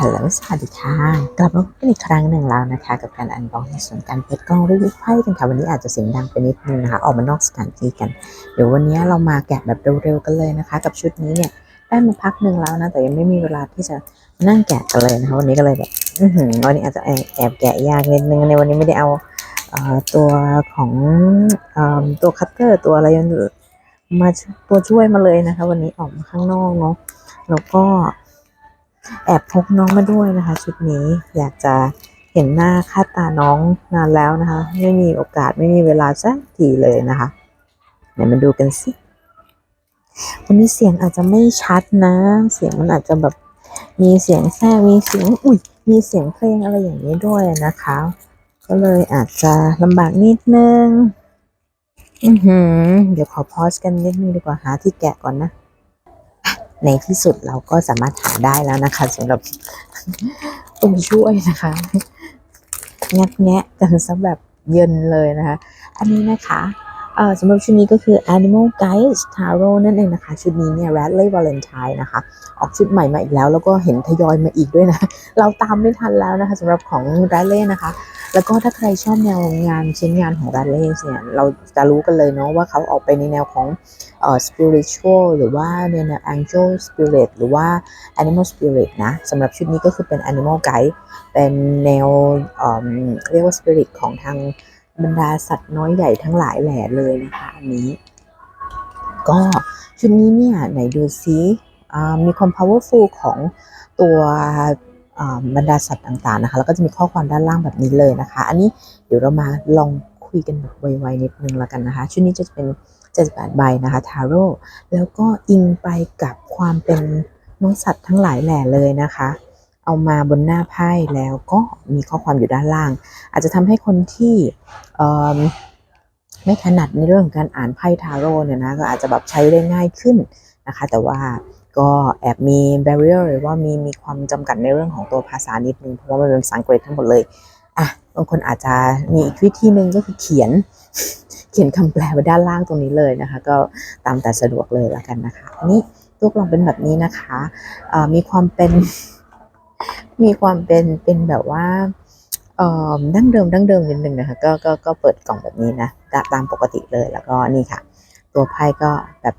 ฮัลโหลสวัสดีค่ะ กลับมาพบกันอีกครั้งหนึ่งแล้วนะคะ กับการอันบ็อกในส่วนการเปิดกล้องรีวิวไพ่กันค่ะ วันนี้อาจจะเสียงดังไปนิดนึงนะคะ ออกมานอกสถานที่กัน เดี๋ยววันนี้เรามาแกะแบบเร็วๆกันเลยนะคะ กับชุดนี้เนี่ยได้มาพักหนึ่งแล้วนะ แต่ยังไม่มีเวลาที่จะนั่งแกะกันเลยนะคะ วันนี้ก็เลยแบบอื้อหือวันนี้อาจจะแอบแกะยากนิดนึงในวันนี้ไม่ได้เอาตัวของตัวคัตเตอร์ตัวอะไรยังมาตัวช่วยมาเลยนะคะ วันนี้ออกมาข้างนอกเนาะแล้วก็ แอบพกน้องมาด้วยนะคะ ชุดนี้อยากจะเห็นหน้าค่าตาน้องนานแล้วนะคะ ไม่มีโอกาสไม่มีเวลาสักทีเลยนะคะเดี๋ยวมาดูกันสิวันนี้เสียงอาจจะไม่ชัดนะ เสียงมันอาจจะแบบมีเสียงแทรกมีเสียงอุ้ยมีเสียงเพลงอะไรอย่างนี้ด้วยนะคะ ก็เลยอาจจะลำบากนิดนึงอือหือ เดี๋ยวขอพอสกันนิดนึงดีกว่าหาที่แกะก่อนนะ ในที่สุดเราก็สามารถหาได้แล้วนะคะสำหรับตัวช่วยนะคะงัดแงะกันซะแบบเย็นเลยนะคะ อันนี้นะคะสำหรับชุดนี้ก็คือ Animal Guides Tarot นั่นเองนะคะ ชุดนี้เนี่ย Radley Valentine นะคะ ออกชุดใหม่มาอีกแล้ว แล้วก็เห็นทยอยมาอีกด้วยนะ เราตามไม่ทันแล้วนะคะสำหรับของ Radley นะคะ แล้วก็ถ้าใครชอบแนวงานชิ้นงานของ Radley เนี่ยเราจะรู้กันเลยเนาะว่าเขาออกไปในแนวของเอ่อ spiritual หรือว่าในแนว angel spirit หรือว่า animal spirit นะสำหรับชุดนี้ก็คือเป็น animal guide เป็นแนวเอ่อเรียกว่า spirit ของทางบรรดาสัตว์น้อยใหญ่ทั้งหลายแหล่เลยนะคะอันนี้ ก็ชุดนี้เนี่ยไหนดูซิมีความ powerful ของตัว บรรดาสัตว์ต่างๆนะคะแล้วก็จะมีข้อความด้านล่างแบบนี้เลยนะคะ อันนี้เดี๋ยวเรามาลองคุยกันแบบไวๆนิดนึงแล้วกันนะคะ ชุดนี้จะเป็น78ใบนะคะทาโร่แล้วก็อิงไปกับความเป็นน้องสัตว์ทั้งหลายแหล่เลยนะคะ เอามาบนหน้าไพ่แล้วก็มีข้อความอยู่ด้านล่าง อาจจะทำให้คนที่ไม่ถนัดในเรื่องการอ่านไพ่ทาโร่เนี่ยนะก็อาจจะแบบใช้ได้ง่ายขึ้นนะคะ แต่ว่า ก็แอบมี barrier หรือว่ามีมีความจำกัดในเรื่องของตัวภาษานิดนึงเพราะว่ามันเป็นภาษาอังกฤษทั้งหมดเลยอะบางคนอาจจะมีอีกวิธีหนึ่งก็คือเขียน เขียนคำแปลไว้ด้านล่างตรงนี้เลยนะคะ ก็ตามแต่สะดวกเลยละกันนะคะอันนี้ตัวกล่องเป็นแบบนี้นะคะอ่อมีความเป็นมีความเป็นเป็นแบบว่าเอ่อดั้งเดิมดั้งเดิมนิดนึงนะคะก็ก็ก็เปิดกล่องแบบนี้นะตามปกติเลยแล้วก็นี่ค่ะ ตัวไพ่ก็แบบ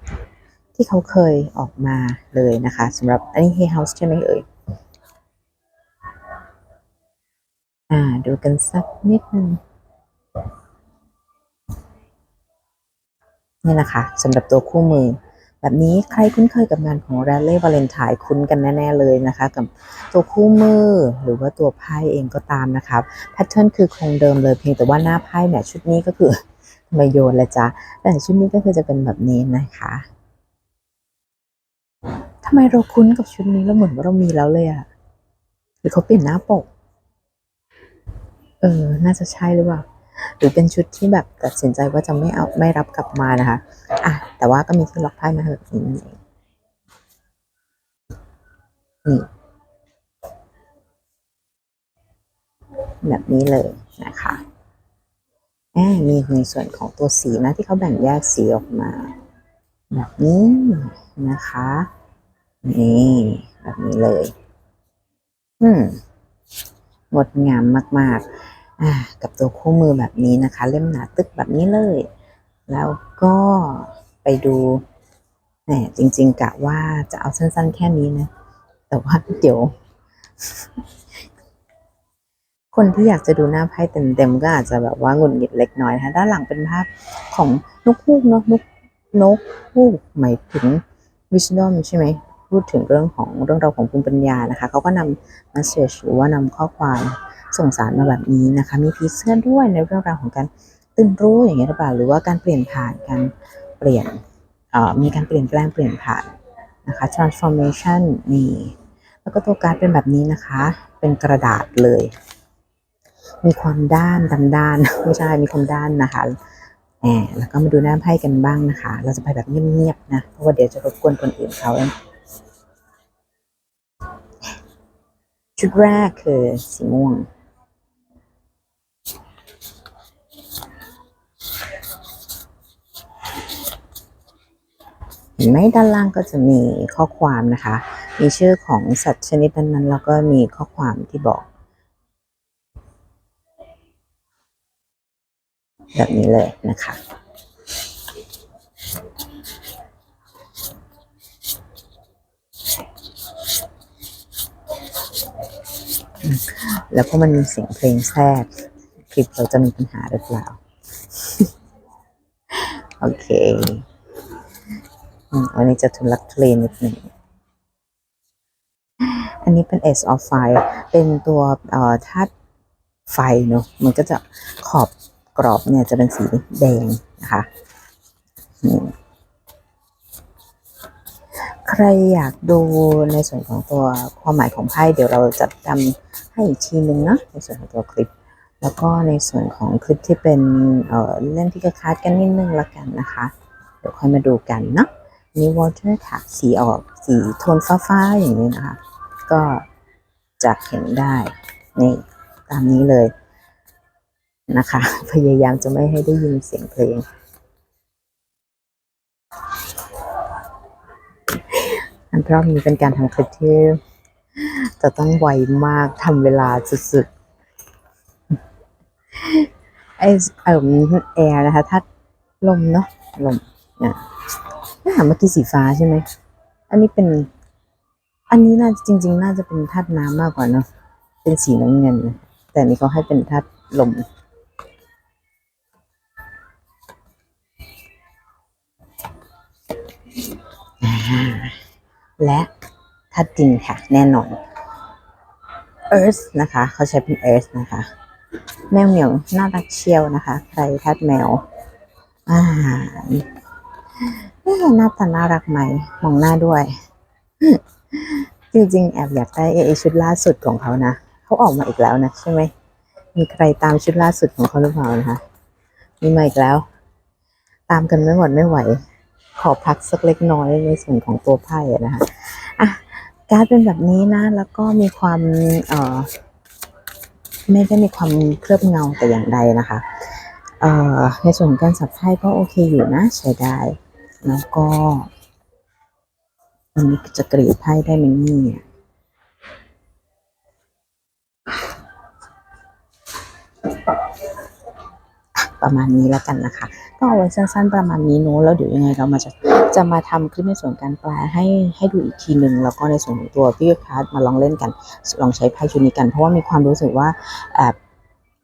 ที่เขาเคยออกมาเลยนะคะสำหรับอันนี้ Hay House ใช่ไหมเอ่ยอ่าดูกันสักนิดนึงนี่นะคะสำหรับตัวคู่มือ แบบนี้ใครคุ้นเคยกับงานของ r a l l e y Valentine คุ้นกันแน่ ๆ เลยนะคะ กับตัวคู่มือหรือว่าตัวไพ่เองก็ตามนะครับแพทเทิร์นคือคงเดิมเลยเพียงแต่ว่าหน้าไพ่เนี่ยชุดนี้ก็คือทำไมโยนละจ๊ะแต่ชุดนี้ก็คือจะเป็นแบบนี้นะคะ ทำไมเราคุ้นกับชุดนี้แล้วเหมือนว่าเรามีแล้วเลยอะหรือเขาเปลี่ยนหน้าปก เออ น่าจะใช่หรือเปล่า หรือเป็นชุดที่แบบตัดสินใจว่าจะไม่เอาไม่รับกลับมานะคะ อะ แต่ว่าก็มีที่ล็อกไพ่มาแบบนี้นี่เองนี่แบบนี้เลยนะคะแอบมีในส่วนของตัวสีนะที่เขาแบ่งแยกสีออกมา แบบนี้นะคะ นี่แบบนี้เลย อืมงดงามมากๆอ่ากับตัวคู่มือแบบนี้นะคะ เล่มหนาตึกแบบนี้เลย แล้วก็ไปดูแหมจริง ๆกะว่าจะเอาสั้น ๆ แค่นี้นะ แต่ว่าเดี๋ยว คนที่อยากจะดูหน้าไพ่เต็มๆก็อาจจะแบบว่างุดหงิดเล็กน้อยนะคะด้านหลังเป็นภาพของนกฮูกเนาะนกนกฮูกหมายถึง wisdom ใช่ไหม พูดถึงเรื่องของเรื่องราวของภูมิปัญญานะคะเขาก็นำ message หรือว่านำข้อความส่งสารมาแบบนี้นะคะ มีผีเสื้อด้วยในเรื่องราวของการตื่นรู้อย่างเงี้ยหรือเปล่าหรือว่าการเปลี่ยนผ่านการเปลี่ยนมีการเปลี่ยนแปลงเปลี่ยนผ่านนะคะ transformation นี่แล้วก็ตัวการ์ดเป็นแบบนี้นะคะ เป็นกระดาษเลย มีความด้านดำด้านไม่ใช่มีความด้านนะคะแหมแล้วก็มาดูหน้าไพ่กันบ้างนะคะ เราจะไปแบบเงียบๆนะ เพราะว่าเดี๋ยวจะรบกวนคนอื่นเขา ชุดแรกคือสีม่วง เห็นไหมด้านล่างก็จะมีข้อความนะคะ มีชื่อของสัตว์ชนิดนั้นๆแล้วก็มีข้อความที่บอก แบบนี้เลยนะคะ แล้วก็มันมีเสียงเพลงแทรกคลิปเราจะมีปัญหาหรือเปล่า โอเคอันนี้จะทุลักทุเลนิดหนึ่ง อันนี้เป็น S of Fire เป็นตัวเอ่อธาตุไฟเนอะมันก็จะขอบกรอบเนี่ยจะเป็นสีแดงนะคะ ใครอยากดูในส่วนของตัวความหมายของไพ่เดี๋ยวเราจะทำให้อีกทีนึงนะในส่วนของตัวคลิป แล้วก็ในส่วนของคลิปที่เป็นเอ่อเล่นที่กระคาดกันนิดนึงละกันนะคะ เดี๋ยวค่อยมาดูกันเนาะนี่วอเตอร์ค่ะสีออกสีโทนฟ้าๆอย่างนี้นะคะ ก็จะเห็นได้นี่ตามนี้เลยนะคะ พยายามจะไม่ให้ได้ยินเสียงเพลง อันรอบนี้เป็นการทำคลิปที่จะต้องไวมากทำเวลาสุดๆไอเอ่อแอร์นะคะ ถ้าลมเนาะลมเนี่ยอะเมื่อกี้สีฟ้าใช่ไหม อันนี้เป็น อันนี้น่าจริง ๆ น่าจะเป็นธาตุน้ำมากกว่าเนาะเป็นสีน้ำเงิน แต่นี้เขาให้เป็นธาตุลม และธาตุดินค่ะ แน่นอน Earth นะคะ เขาใช้เป็น Earth นะคะ แมวเหมียวน่ารักเชียวนะคะ ใครธาตุแมว อ่าหน้าตาน่ารักไหม มองหน้าด้วย จริงๆ แอบอยากได้ไอชุดล่าสุดของเขานะ เขาออกมาอีกแล้วนะใช่ไหม มีใครตามชุดล่าสุดของเขาหรือเปล่านะคะ มีมาอีกแล้ว ตามกันไม่หมดไม่ไหว ขอพักสักเล็กน้อยในส่วนของตัวไพ่นะคะอะการดเป็นแบบนี้นะ แล้วก็มีความเอ่อไม่ได้มีความเคลือบเงาแต่อย่างใดนะคะเอ่อในส่วนของการสับไพ่ก็โอเคอยู่นะ ใช้ได้ แล้วก็วันนี้จะกรีดไพ่ได้ไหมเนี่ยประมาณนี้แล้วกันนะคะ ก็เอาไว้สั้นๆประมาณนี้เนู้แล้วเดี๋ยวยังไงเรามาจะจะมาทำคลิปในส่วนการแปลให้ให้ดูอีกทีหนึ่งแล้วก็ในส่วนของตัวพี่คาร์ดมาลองเล่นกัน ลองใช้ไพ่ชุดนี้กัน เพราะว่ามีความรู้สึกว่าแอบ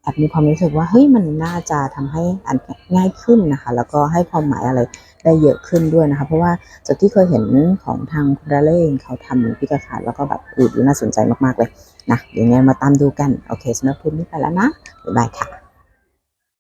แอบมีความรู้สึกว่าเฮ้ยมันน่าจะทำให้อ่านง่ายขึ้นนะคะ แล้วก็ให้ความหมายอะไรได้เยอะขึ้นด้วยนะคะ เพราะว่าจากที่เคยเห็นของทางคุณดาเล่เองเขาทำพิกาคาดแล้วก็แบบอืดดูน่าสนใจมากๆเลยนะเดี๋ยวยังไงมาตามดูกัน โอเคสำหรับคลิปนี้ไปแล้วนะ บ๊ายบายค่ะ